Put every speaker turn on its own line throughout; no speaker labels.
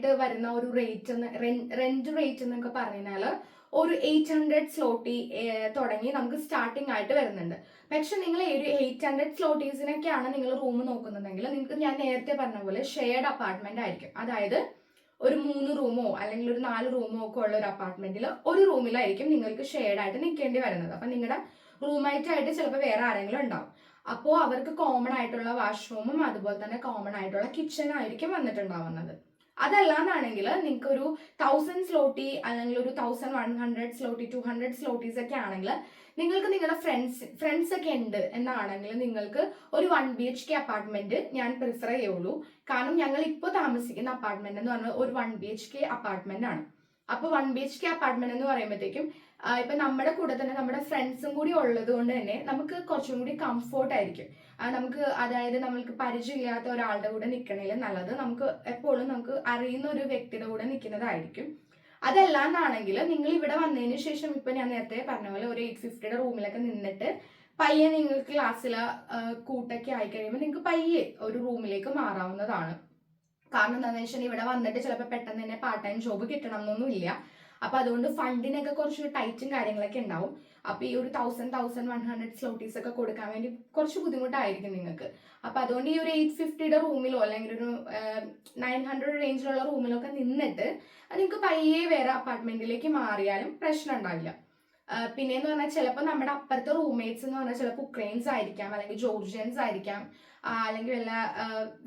ആയിട്ട് വരുന്ന ഒരു റേറ്റ് എന്ന് റെന്റ് റേറ്റ് എന്നൊക്കെ പറഞ്ഞാൽ ഒരു എയ്റ്റ് ഹൺഡ്രഡ് സ്ലോട്ടി തുടങ്ങി നമുക്ക് സ്റ്റാർട്ടിംഗ് ആയിട്ട് വരുന്നുണ്ട്. പക്ഷെ നിങ്ങൾ ഈ ഒരു എയ്റ്റ് ഹൺഡ്രഡ് സ്ലോട്ടീസിനൊക്കെയാണ് നിങ്ങൾ റൂം നോക്കുന്നതെങ്കിൽ നിങ്ങൾക്ക് ഞാൻ നേരത്തെ പറഞ്ഞ പോലെ ഷെയർഡ് അപ്പാർട്ട്മെന്റ് ആയിരിക്കും. അതായത് ഒരു മൂന്ന് റൂമോ അല്ലെങ്കിൽ ഒരു നാല് റൂമോ ഒക്കെ ഉള്ള ഒരു അപ്പാർട്ട്മെന്റിൽ ഒരു റൂമിലായിരിക്കും നിങ്ങൾക്ക് ഷെയർഡ് ആയിട്ട് നിൽക്കേണ്ടി വരുന്നത്. അപ്പൊ നിങ്ങളുടെ റൂംമേറ്റ് ആയിട്ട് ചിലപ്പോൾ വേറെ ആരെങ്കിലും ഉണ്ടാവും. അപ്പോൾ അവർക്ക് കോമൺ ആയിട്ടുള്ള വാഷ്റൂമും അതുപോലെ തന്നെ കോമൺ ആയിട്ടുള്ള കിച്ചൺ ആയിരിക്കും വന്നിട്ടുണ്ടാവുന്നത്. അതല്ലാന്നാണെങ്കിൽ നിങ്ങൾക്ക് ഒരു തൗസൻഡ് സ്ലോട്ടി അല്ലെങ്കിൽ ഒരു thousand one hundred zloty two hundred zlotys ഒക്കെ ആണെങ്കിൽ നിങ്ങൾക്ക് നിങ്ങളുടെ ഫ്രണ്ട്സ് ഫ്രണ്ട്സ് ഒക്കെ ഉണ്ട് എന്നാണെങ്കിൽ നിങ്ങൾക്ക് ഒരു one B H K apartment ഞാൻ പ്രിഫർ ചെയ്യുള്ളൂ. കാരണം ഞങ്ങൾ ഇപ്പോൾ താമസിക്കുന്ന അപ്പാർട്ട്മെന്റ് എന്ന് പറഞ്ഞാൽ ഒരു one B H K apartment ആണ്. അപ്പൊ one B H K apartment എന്ന് പറയുമ്പോഴത്തേക്കും ഇപ്പൊ നമ്മുടെ കൂടെ തന്നെ നമ്മുടെ ഫ്രണ്ട്സും കൂടി ഉള്ളത് കൊണ്ട് തന്നെ നമുക്ക് കുറച്ചും കൂടി കംഫോർട്ട് ആയിരിക്കും. നമുക്ക് അതായത് നമ്മൾക്ക് പരിചയമില്ലാത്ത ഒരാളുടെ കൂടെ നിൽക്കണേൽ നല്ലത് നമുക്ക് എപ്പോഴും നമുക്ക് അറിയുന്ന ഒരു വ്യക്തിയുടെ കൂടെ നിൽക്കുന്നതായിരിക്കും അതല്ലാന്നാണെങ്കിൽ നിങ്ങൾ ഇവിടെ വന്നതിന് ശേഷം ഇപ്പൊ ഞാൻ നേരത്തെ പറഞ്ഞ പോലെ ഒരു എയ്റ്റ് ഫിഫ്റ്റിയുടെ റൂമിലൊക്കെ നിന്നിട്ട് പയ്യെ നിങ്ങൾക്ക് ക്ലാസ്സിൽ കൂട്ടൊക്കെ ആയി കഴിയുമ്പോൾ നിങ്ങൾക്ക് പയ്യെ ഒരു റൂമിലേക്ക് മാറാവുന്നതാണ്. കാരണം എന്താണെന്ന് വെച്ചാൽ ഇവിടെ വന്നിട്ട് ചിലപ്പോൾ പെട്ടെന്ന് തന്നെ പാർട്ട് ടൈം ജോബ് കിട്ടണം എന്നൊന്നുമില്ല. അപ്പൊ അതുകൊണ്ട് ഫണ്ടിനൊക്കെ കുറച്ച് ടൈറ്റും കാര്യങ്ങളൊക്കെ ഉണ്ടാവും. അപ്പൊ ഈ ഒരു thousand thousand one hundred zlotys ഒക്കെ കൊടുക്കാൻ വേണ്ടി കുറച്ച് ബുദ്ധിമുട്ടായിരിക്കും നിങ്ങൾക്ക്. അപ്പൊ അതുകൊണ്ട് ഈ ഒരു എയ്റ്റ് ഫിഫ്റ്റിയുടെ റൂമിലോ അല്ലെങ്കിൽ ഒരു നയൻ ഹൺഡ്രഡ് റേഞ്ചിലുള്ള റൂമിലൊക്കെ നിന്നിട്ട് നിങ്ങൾക്ക് പയ്യെ വേറെ അപ്പാർട്ട്മെന്റിലേക്ക് മാറിയാലും പ്രശ്നം ഉണ്ടാവില്ല. ആ, പിന്നെന്ന് പറഞ്ഞാൽ ചിലപ്പോൾ നമ്മുടെ അപ്പുറത്തെ റൂംമേറ്റ്സ് എന്ന് പറഞ്ഞാൽ ചിലപ്പോൾ ഉക്രൈൻസ് ആയിരിക്കാം അല്ലെങ്കിൽ ജോർജിയൻസ് ആയിരിക്കാം അല്ലെങ്കിൽ വല്ല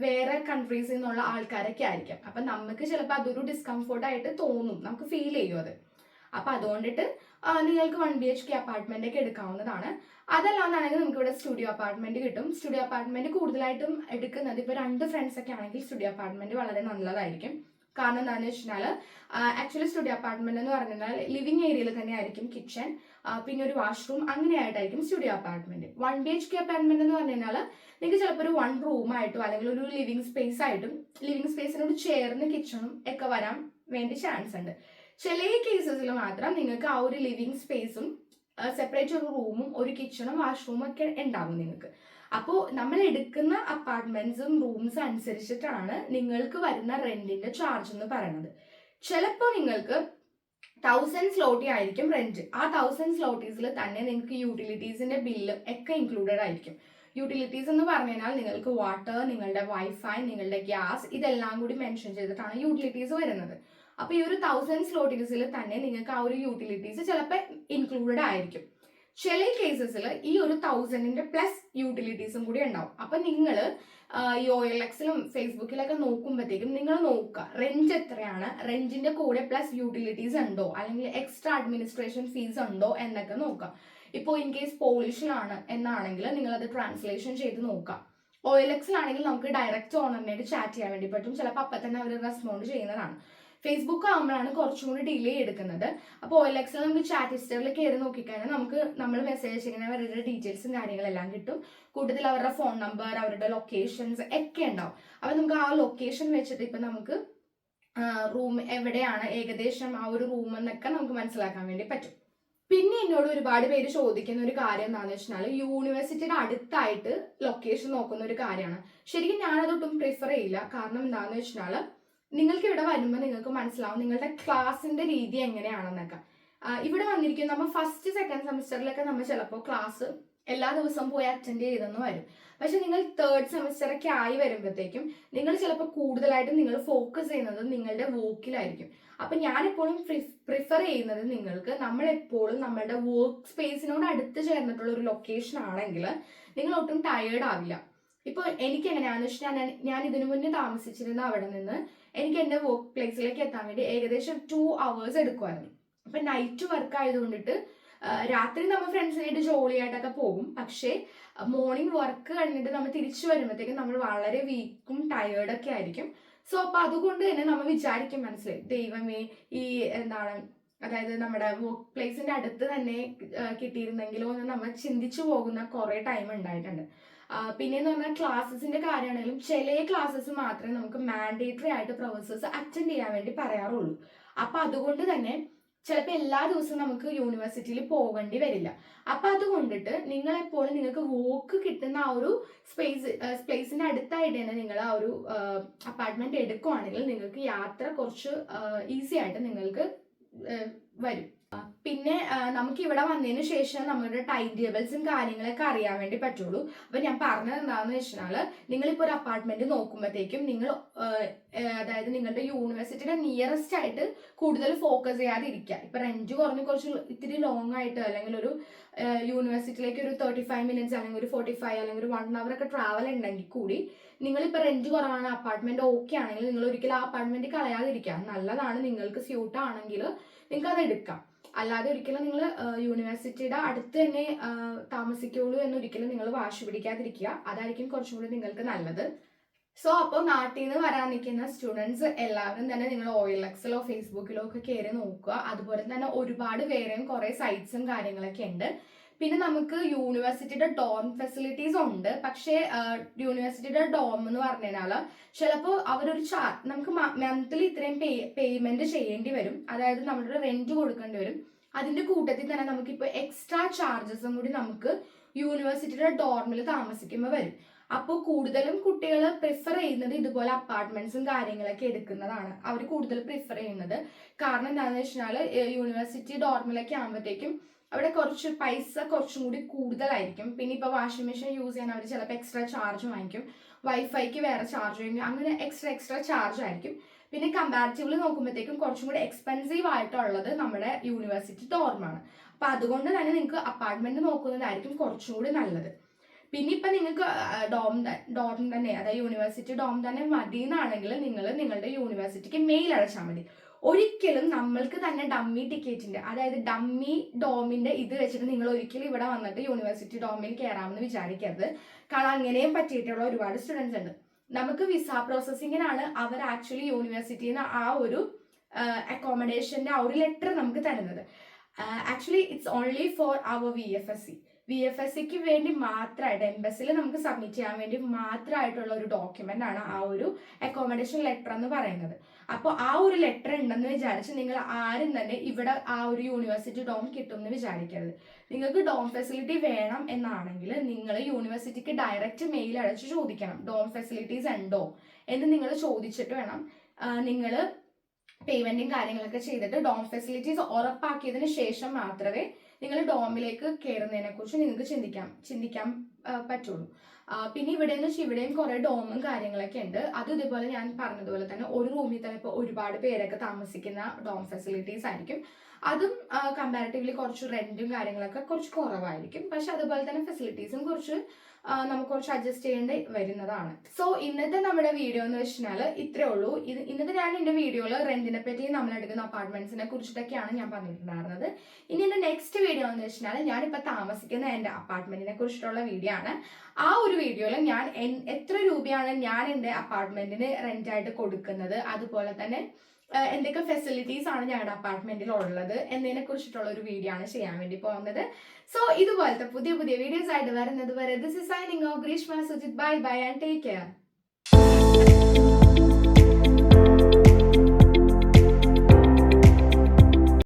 വേറെ കൺട്രീസിൽ നിന്നുള്ള ആൾക്കാരൊക്കെ ആയിരിക്കാം. അപ്പൊ നമുക്ക് ചിലപ്പോൾ അതൊരു ഡിസ്കംഫോർട്ട് ആയിട്ട് തോന്നും നമുക്ക് ഫീൽ ചെയ്യും അത്. അപ്പൊ അതുകൊണ്ടിട്ട് നിങ്ങൾക്ക് one B H K apartment ഒക്കെ എടുക്കാവുന്നതാണ്. അതല്ലാന്നാണെങ്കിൽ നമുക്ക് ഇവിടെ സ്റ്റുഡിയോ അപ്പാർട്ട്മെന്റ് കിട്ടും. സ്റ്റുഡിയോ അപ്പാർട്ട്മെന്റ് കൂടുതലായിട്ടും എടുക്കുന്നത് ഇപ്പൊ രണ്ട് ഫ്രണ്ട്സ് ഒക്കെ ആണെങ്കിൽ സ്റ്റുഡിയോ അപ്പാർട്ട്മെന്റ് വളരെ നല്ലതായിരിക്കും. കാരണം എന്താണെന്ന് വെച്ചാൽ ആക്ച്വലി സ്റ്റുഡിയോ അപ്പാർട്ട്മെന്റ് എന്ന് പറഞ്ഞാൽ ലിവിംഗ് ഏരിയയിൽ തന്നെ ആയിരിക്കും കിച്ചൺ പിന്നെ ഒരു washroom അങ്ങനെയായിട്ടായിരിക്കും studio apartment one B H K apartment എന്ന് പറഞ്ഞു കഴിഞ്ഞാൽ നിങ്ങൾക്ക് ചിലപ്പോൾ ഒരു വൺ റൂം ആയിട്ടോ അല്ലെങ്കിൽ ഒരു ലിവിംഗ് സ്പേസ് ആയിട്ടും ലിവിംഗ് സ്പേസിനോട് ചേർന്ന് കിച്ചണും ഒക്കെ വരാൻ വേണ്ടി ചാൻസ് ഉണ്ട്. ചില കേസസിൽ മാത്രം നിങ്ങൾക്ക് ആ ഒരു ലിവിംഗ് സ്പേസും സെപ്പറേറ്റ് ഒരു റൂമും ഒരു കിച്ചണും വാഷ്റൂമും ഒക്കെ ഉണ്ടാവും നിങ്ങൾക്ക്. അപ്പോൾ നമ്മൾ എടുക്കുന്ന അപ്പാർട്ട്മെന്റ്സും റൂംസ് അനുസരിച്ചിട്ടാണ് നിങ്ങൾക്ക് വരുന്ന റെന്റിന്റെ ചാർജ് എന്ന് പറയുന്നത്. ചിലപ്പോൾ നിങ്ങൾക്ക് തൗസൻഡ് സ്ലോട്ടി ആയിരിക്കും റെന്റ് ആ തൗസൻഡ് സ്ലോട്ടീസിൽ തന്നെ നിങ്ങൾക്ക് യൂട്ടിലിറ്റീസിന്റെ ബില്ല് ഒക്കെ ഇൻക്ലൂഡഡ് ആയിരിക്കും. യൂട്ടിലിറ്റീസ് എന്ന് പറഞ്ഞു കഴിഞ്ഞാൽ നിങ്ങൾക്ക് വാട്ടർ നിങ്ങളുടെ വൈഫൈ നിങ്ങളുടെ ഗ്യാസ് ഇതെല്ലാം കൂടി മെൻഷൻ ചെയ്തിട്ടാണ് യൂട്ടിലിറ്റീസ് വരുന്നത്. അപ്പോൾ ഈ ഒരു തൗസൻഡ് സ്ലോട്ടീസിൽ തന്നെ നിങ്ങൾക്ക് ആ ഒരു യൂട്ടിലിറ്റീസ് ചിലപ്പോൾ ഇൻക്ലൂഡഡ് ആയിരിക്കും. ചില കേസസിൽ ഈ ഒരു തൗസൻഡിന്റെ പ്ലസ് യൂട്ടിലിറ്റീസും കൂടി ഉണ്ടാവും. അപ്പൊ നിങ്ങൾ ഈ ഒ എൽ എക്സിലും ഫേസ്ബുക്കിലൊക്കെ നോക്കുമ്പോഴത്തേക്കും നിങ്ങൾ നോക്കുക റെഞ്ച് എത്രയാണ്? റെഞ്ചിന്റെ കൂടെ പ്ലസ് യൂട്ടിലിറ്റീസ് ഉണ്ടോ? അല്ലെങ്കിൽ എക്സ്ട്രാ അഡ്മിനിസ്ട്രേഷൻ ഫീസ് ഉണ്ടോ? എന്നൊക്കെ നോക്കുക. ഇപ്പോൾ ഇൻ കേസ് പോളിഷിലാണ് എന്നാണെങ്കിൽ നിങ്ങൾ അത് ട്രാൻസ്ലേഷൻ ചെയ്ത് നോക്കുക. ഒ എൽ എക്സിലാണെങ്കിൽ നമുക്ക് ഡയറക്റ്റ് ഓണറിനായിട്ട് ചാറ്റ് ചെയ്യാൻ വേണ്ടി പറ്റും. ചിലപ്പോൾ അപ്പം തന്നെ അവർ റെസ്പോണ്ട് ചെയ്യുന്നതാണ്. ഫേസ്ബുക്ക് ആകുമ്പോഴാണ് കുറച്ചും കൂടി ഡിലേ എടുക്കുന്നത്. അപ്പോൾ ഓ എൽ എക്സിൽ നമുക്ക് ചാറ്റ് ഹിസ്റ്ററിൽ കയറി നോക്കിക്കഴിഞ്ഞാൽ നമുക്ക് നമ്മൾ മെസ്സേജ് ചെയ്യുന്ന അവരുടെ ഡീറ്റെയിൽസും കാര്യങ്ങളെല്ലാം കിട്ടും. കൂട്ടത്തിൽ അവരുടെ ഫോൺ നമ്പർ അവരുടെ ലൊക്കേഷൻസ് ഒക്കെ ഉണ്ടാവും. അപ്പോൾ നമുക്ക് ആ ലൊക്കേഷൻ വെച്ചിട്ട് ഇപ്പം നമുക്ക് റൂം എവിടെയാണ് ഏകദേശം ആ ഒരു റൂം എന്നൊക്കെ നമുക്ക് മനസ്സിലാക്കാൻ വേണ്ടി പറ്റും. പിന്നെ എന്നോട് ഒരുപാട് പേര് ചോദിക്കുന്ന ഒരു കാര്യം എന്താണെന്ന് വെച്ചാൽ യൂണിവേഴ്സിറ്റിയുടെ അടുത്തായിട്ട് ലൊക്കേഷൻ നോക്കുന്ന ഒരു കാര്യമാണ്. ശരിക്കും ഞാനതൊട്ടും പ്രിഫർ ചെയ്യില്ല. കാരണം എന്താണെന്ന് വെച്ചാൽ നിങ്ങൾക്ക് ഇവിടെ വരുമ്പോൾ നിങ്ങൾക്ക് മനസ്സിലാവും നിങ്ങളുടെ ക്ലാസ്സിന്റെ രീതി എങ്ങനെയാണെന്നൊക്കെ. ഇവിടെ വന്നിരിക്കും നമ്മൾ ഫസ്റ്റ് സെക്കൻഡ് സെമിസ്റ്ററിലൊക്കെ നമ്മൾ ചിലപ്പോൾ ക്ലാസ് എല്ലാ ദിവസവും പോയി അറ്റൻഡ് ചെയ്തെന്ന് വരും. പക്ഷെ നിങ്ങൾ തേർഡ് സെമിസ്റ്റർ ഒക്കെ ആയി വരുമ്പോഴത്തേക്കും നിങ്ങൾ ചിലപ്പോൾ കൂടുതലായിട്ട് നിങ്ങൾ ഫോക്കസ് ചെയ്യുന്നത് നിങ്ങളുടെ വർക്കിലായിരിക്കും അപ്പൊ ഞാൻ എപ്പോഴും പ്രിഫർ ചെയ്യുന്നത് നിങ്ങൾക്ക് നമ്മൾ എപ്പോഴും നമ്മളുടെ വർക്ക് സ്പേസിനോട് അടുത്ത് ചേർന്നിട്ടുള്ള ഒരു ലൊക്കേഷൻ ആണെങ്കിൽ നിങ്ങൾ ഒട്ടും ടയേർഡ് ആവില്ല. ഇപ്പൊ എനിക്ക് എങ്ങനെയാണെന്ന് വെച്ചാൽ ഞാൻ ഞാൻ ഇതിനു മുന്നേ താമസിച്ചിരുന്ന അവിടെ നിന്ന് എനിക്ക് എന്റെ വർക്ക് പ്ലേസിലേക്ക് എത്താൻ വേണ്ടി ഏകദേശം ടു അവേഴ്സ് എടുക്കുമായിരുന്നു അപ്പൊ നൈറ്റ് വർക്ക് ആയതുകൊണ്ടിട്ട് രാത്രി നമ്മൾ ഫ്രണ്ട്സിനായിട്ട് ജോളിയായിട്ടൊക്കെ പോകും. പക്ഷേ മോർണിംഗ് വർക്ക് കഴിഞ്ഞിട്ട് നമ്മൾ തിരിച്ചു വരുമ്പോഴത്തേക്കും നമ്മൾ വളരെ വീക്കും ടയേർഡൊക്കെ ആയിരിക്കും. സോ അപ്പൊ അതുകൊണ്ട് തന്നെ നമ്മൾ വിചാരിക്കും മനസ്സിൽ ദൈവമേ ഈ എന്താണ് അതായത് നമ്മുടെ വർക്ക് പ്ലേസിന്റെ അടുത്ത് തന്നെ കിട്ടിയിരുന്നെങ്കിലോ എന്ന് നമ്മൾ ചിന്തിച്ചു പോകുന്ന കുറെ ടൈം ഉണ്ടായിട്ടുണ്ട്. ആ, പിന്നെന്ന് പറഞ്ഞാൽ ക്ലാസ്സസിന്റെ കാര്യമാണെങ്കിലും ചില ക്ലാസ്സസ് മാത്രമേ നമുക്ക് മാൻഡേറ്ററി ആയിട്ട് പ്രൊഫസേഴ്സ് അറ്റൻഡ് ചെയ്യാൻ വേണ്ടി പറയാറുള്ളൂ. അപ്പൊ അതുകൊണ്ട് തന്നെ ചിലപ്പോൾ എല്ലാ ദിവസവും നമുക്ക് യൂണിവേഴ്സിറ്റിയിൽ പോകേണ്ടി വരില്ല. അപ്പൊ അതുകൊണ്ടിട്ട് നിങ്ങൾ എപ്പോഴും നിങ്ങൾക്ക് വോക്ക് കിട്ടുന്ന ആ ഒരു സ്പേസ് സ്പേസിന്റെ അടുത്തായിട്ട് തന്നെ നിങ്ങൾ ആ ഒരു അപ്പാർട്ട്മെന്റ് എടുക്കുവാണെങ്കിൽ നിങ്ങൾക്ക് യാത്ര കുറച്ച് ഈസി ആയിട്ട് നിങ്ങൾക്ക് വരും. പിന്നെ നമുക്ക് ഇവിടെ വന്നതിന് ശേഷം നമ്മുടെ ടൈം ടേബിൾസും കാര്യങ്ങളൊക്കെ അറിയാൻ വേണ്ടി പറ്റുള്ളൂ. അപ്പൊ ഞാൻ പറഞ്ഞത് എന്താണെന്ന് വെച്ചാൽ നിങ്ങളിപ്പോൾ ഒരു അപ്പാർട്ട്മെന്റ് നോക്കുമ്പോഴത്തേക്കും നിങ്ങൾ അതായത് നിങ്ങളുടെ യൂണിവേഴ്സിറ്റിയുടെ നിയറസ്റ്റ് ആയിട്ട് കൂടുതൽ ഫോക്കസ് ചെയ്യാതെ ഇരിക്കുക ഇപ്പൊ റെന്റ് കുറഞ്ഞ് കുറച്ച് ഇത്തിരി ലോങ് ആയിട്ട് അല്ലെങ്കിൽ ഒരു യൂണിവേഴ്സിറ്റിയിലേക്ക് ഒരു തേർട്ടി ഫൈവ് മിനിറ്റ്സ് അല്ലെങ്കിൽ ഒരു ഫോർട്ടി ഫൈവ് അല്ലെങ്കിൽ ഒരു വൺ അവർ ഒക്കെ ട്രാവൽ ഉണ്ടെങ്കിൽ കൂടി നിങ്ങളിപ്പോൾ റെന്റ് കുറവാണ് അപ്പാർട്ട്മെന്റ് ഓക്കെ ആണെങ്കിൽ നിങ്ങൾ ഒരിക്കലും ആ അപ്പാർട്ട്മെന്റ് കളയാതിരിക്കുക. നല്ലതാണ് നിങ്ങൾക്ക് സ്യൂട്ട് ആണെങ്കിൽ നിങ്ങൾക്ക് അത് എടുക്കാം. അല്ലാതെ ഒരിക്കലും നിങ്ങൾ യൂണിവേഴ്സിറ്റിയുടെ അടുത്ത് തന്നെ താമസിക്കുള്ളൂ എന്നൊരിക്കലും നിങ്ങൾ വാശി പിടിക്കാതിരിക്കുക. അതായിരിക്കും കുറച്ചും കൂടി നിങ്ങൾക്ക് നല്ലത്. സോ അപ്പോൾ നാട്ടിൽ നിന്ന് വരാൻ നിൽക്കുന്ന സ്റ്റുഡൻസ് എല്ലാവരും തന്നെ നിങ്ങൾ ഓയിൽ എക്സിലോ ഫേസ്ബുക്കിലോ ഒക്കെ കയറി നോക്കുക. അതുപോലെ തന്നെ ഒരുപാട് പേരെയും കുറേ സൈറ്റ്സും കാര്യങ്ങളൊക്കെ ഉണ്ട്. പിന്നെ നമുക്ക് യൂണിവേഴ്സിറ്റിയുടെ ഡോം ഫെസിലിറ്റീസ് ഉണ്ട്. പക്ഷേ യൂണിവേഴ്സിറ്റിയുടെ ഡോം എന്ന് പറഞ്ഞു കഴിഞ്ഞാൽ ചിലപ്പോൾ അവരൊരു ചാ നമുക്ക് മന്ത്ലി ഇത്രയും പേ പേയ്മെന്റ് ചെയ്യേണ്ടി വരും. അതായത് നമ്മുടെ റെന്റ് കൊടുക്കേണ്ടി വരും. അതിന്റെ കൂട്ടത്തിൽ തന്നെ നമുക്കിപ്പോൾ എക്സ്ട്രാ ചാർജസും കൂടി നമുക്ക് യൂണിവേഴ്സിറ്റിയുടെ ഡോർമിൽ താമസിക്കുമ്പോൾ വരും. അപ്പോൾ കൂടുതലും കുട്ടികൾ പ്രിഫർ ചെയ്യുന്നത് ഇതുപോലെ അപ്പാർട്ട്മെന്റ്സും കാര്യങ്ങളൊക്കെ എടുക്കുന്നതാണ്. അവർ കൂടുതൽ പ്രിഫർ ചെയ്യുന്നത്. കാരണം എന്താണെന്ന് വെച്ചാൽ യൂണിവേഴ്സിറ്റി ഡോർമിലൊക്കെ ആകുമ്പോഴത്തേക്കും അവിടെ കുറച്ച് പൈസ കുറച്ചും കൂടി കൂടുതലായിരിക്കും. പിന്നെ ഇപ്പോൾ വാഷിംഗ് മെഷീൻ യൂസ് ചെയ്യാൻ അവർ ചിലപ്പോൾ എക്സ്ട്രാ ചാർജ് വാങ്ങിക്കും. വൈഫൈക്ക് വേറെ ചാർജ് വാങ്ങിക്കും. അങ്ങനെ എക്സ്ട്രാ എക്സ്ട്രാ ചാർജ് ആയിരിക്കും. പിന്നെ കമ്പാരിറ്റീവ്ലി നോക്കുമ്പോഴത്തേക്കും കുറച്ചും കൂടി എക്സ്പെൻസീവ് ആയിട്ടുള്ളത് നമ്മുടെ യൂണിവേഴ്സിറ്റി ടോർമാണ് അപ്പോൾ അതുകൊണ്ട് തന്നെ നിങ്ങൾക്ക് അപ്പാർട്ട്മെന്റ് നോക്കുന്നതായിരിക്കും കുറച്ചും കൂടി നല്ലത്. പിന്നെ ഇപ്പം നിങ്ങൾക്ക് ഡോം ഡോം തന്നെ അതായത് യൂണിവേഴ്സിറ്റി ഡോം തന്നെ മതി എന്നാണെങ്കിൽ നിങ്ങൾ നിങ്ങളുടെ യൂണിവേഴ്സിറ്റിക്ക് മെയിൽ അടച്ചാൽ മതി. ഒരിക്കലും നമ്മൾക്ക് തന്നെ ഡമ്മി ടിക്കറ്റിന്റെ അതായത് ഡമ്മി ഡോമിന്റെ ഇത് വെച്ചിട്ട് നിങ്ങൾ ഒരിക്കലും ഇവിടെ വന്നിട്ട് യൂണിവേഴ്സിറ്റി ഡോമിൽ കയറാമെന്ന് വിചാരിക്കരുത്. കാരണം അങ്ങനെയും പറ്റിയിട്ടുള്ള ഒരുപാട് സ്റ്റുഡൻസ് ഉണ്ട്. നമുക്ക് വിസ പ്രോസസ്സിങ്ങിനാണ് അവർ ആക്ച്വലി യൂണിവേഴ്സിറ്റിയിൽ നിന്ന് ആ ഒരു അക്കോമഡേഷന്റെ ആ ഒരു ലെറ്റർ നമുക്ക് തരുന്നത്. Actually it's only for our V F S C V F S സിക്ക് വേണ്ടി മാത്രമായിട്ട് എംബസിൽ നമുക്ക് സബ്മിറ്റ് ചെയ്യാൻ വേണ്ടി മാത്രമായിട്ടുള്ള ഒരു ഡോക്യുമെന്റ് ആണ് ആ ഒരു അക്കോമഡേഷൻ ലെറ്റർ എന്ന് പറയുന്നത്. അപ്പോൾ ആ ഒരു ലെറ്റർ ഉണ്ടെന്ന് വിചാരിച്ച് നിങ്ങൾ ആരും തന്നെ ഇവിടെ ആ ഒരു യൂണിവേഴ്സിറ്റി ഡോം കിട്ടും എന്ന് വിചാരിക്കരുത്. നിങ്ങൾക്ക് ഡോം ഫെസിലിറ്റി വേണം എന്നാണെങ്കിൽ നിങ്ങൾ യൂണിവേഴ്സിറ്റിക്ക് ഡയറക്റ്റ് മെയിൽ അടച്ച് ചോദിക്കണം ഡോം ഫെസിലിറ്റീസ് ഉണ്ടോ? എന്ന് നിങ്ങൾ ചോദിച്ചിട്ട് വേണം. നിങ്ങൾ പേയ്മെന്റും കാര്യങ്ങളൊക്കെ ചെയ്തിട്ട് ഡോം ഫെസിലിറ്റീസ് ഉറപ്പാക്കിയതിന് ശേഷം മാത്രമേ നിങ്ങൾ ഡോമിലേക്ക് കയറുന്നതിനെ കുറിച്ച് നിങ്ങൾക്ക് ചിന്തിക്കാം ചിന്തിക്കാൻ പറ്റുള്ളൂ. പിന്നെ ഇവിടെ എന്ന് വെച്ചാൽ ഇവിടെയും കുറെ ഡോമും കാര്യങ്ങളൊക്കെ ഉണ്ട്. അത് ഇതുപോലെ ഞാൻ പറഞ്ഞതുപോലെ തന്നെ ഒരു റൂമിൽ തന്നെ ഇപ്പോൾ ഒരുപാട് പേരൊക്കെ താമസിക്കുന്ന ഡോം ഫെസിലിറ്റീസ് ആയിരിക്കും. അതും കമ്പാരിറ്റീവ്ലി കുറച്ച് റെന്റും കാര്യങ്ങളൊക്കെ കുറച്ച് കുറവായിരിക്കും. പക്ഷെ അതുപോലെ തന്നെ ഫെസിലിറ്റീസും കുറച്ച് നമുക്ക് കുറച്ച് അഡ്ജസ്റ്റ് ചെയ്യേണ്ടി വരുന്നതാണ്. സോ ഇന്നത്തെ നമ്മുടെ വീഡിയോ എന്ന് വെച്ചാൽ ഇത്രേ ഉള്ളൂ. ഇന്നത്തെ ഞാൻ എന്റെ വീഡിയോയിൽ റെന്റിനെ പറ്റി നമ്മൾ എടുക്കുന്ന അപ്പാർട്ട്മെന്റ്സിനെ കുറിച്ചിട്ടൊക്കെയാണ് ഞാൻ പറഞ്ഞിട്ടുണ്ടായിരുന്നത്. ഇനി എന്റെ നെക്സ്റ്റ് വീഡിയോ എന്ന് വെച്ചാൽ ഞാനിപ്പോൾ താമസിക്കുന്ന എന്റെ അപ്പാർട്ട്മെന്റിനെ കുറിച്ചിട്ടുള്ള വീഡിയോ ആണ്. ആ ഒരു വീഡിയോയിൽ ഞാൻ എത്ര രൂപയാണ് ഞാൻ എന്റെ അപ്പാർട്ട്മെന്റിന് റെന്റ് ആയിട്ട് കൊടുക്കുന്നത്? അതുപോലെ തന്നെ എന്തൊക്കെ ഫെസിലിറ്റീസ് ആണ് ഞങ്ങളുടെ അപ്പാർട്ട്മെന്റിൽ ഉള്ളത് എന്നതിനെ കുറിച്ചിട്ടുള്ള ഒരു വീഡിയോ ആണ് ചെയ്യാൻ വേണ്ടി പോകുന്നത്. സോ ഇതുപോലത്തെ പുതിയ പുതിയ വീഡിയോസ് ആയിട്ട് വരുന്നത് വരെ this is signing off Greeshma Sujith bye bye and take care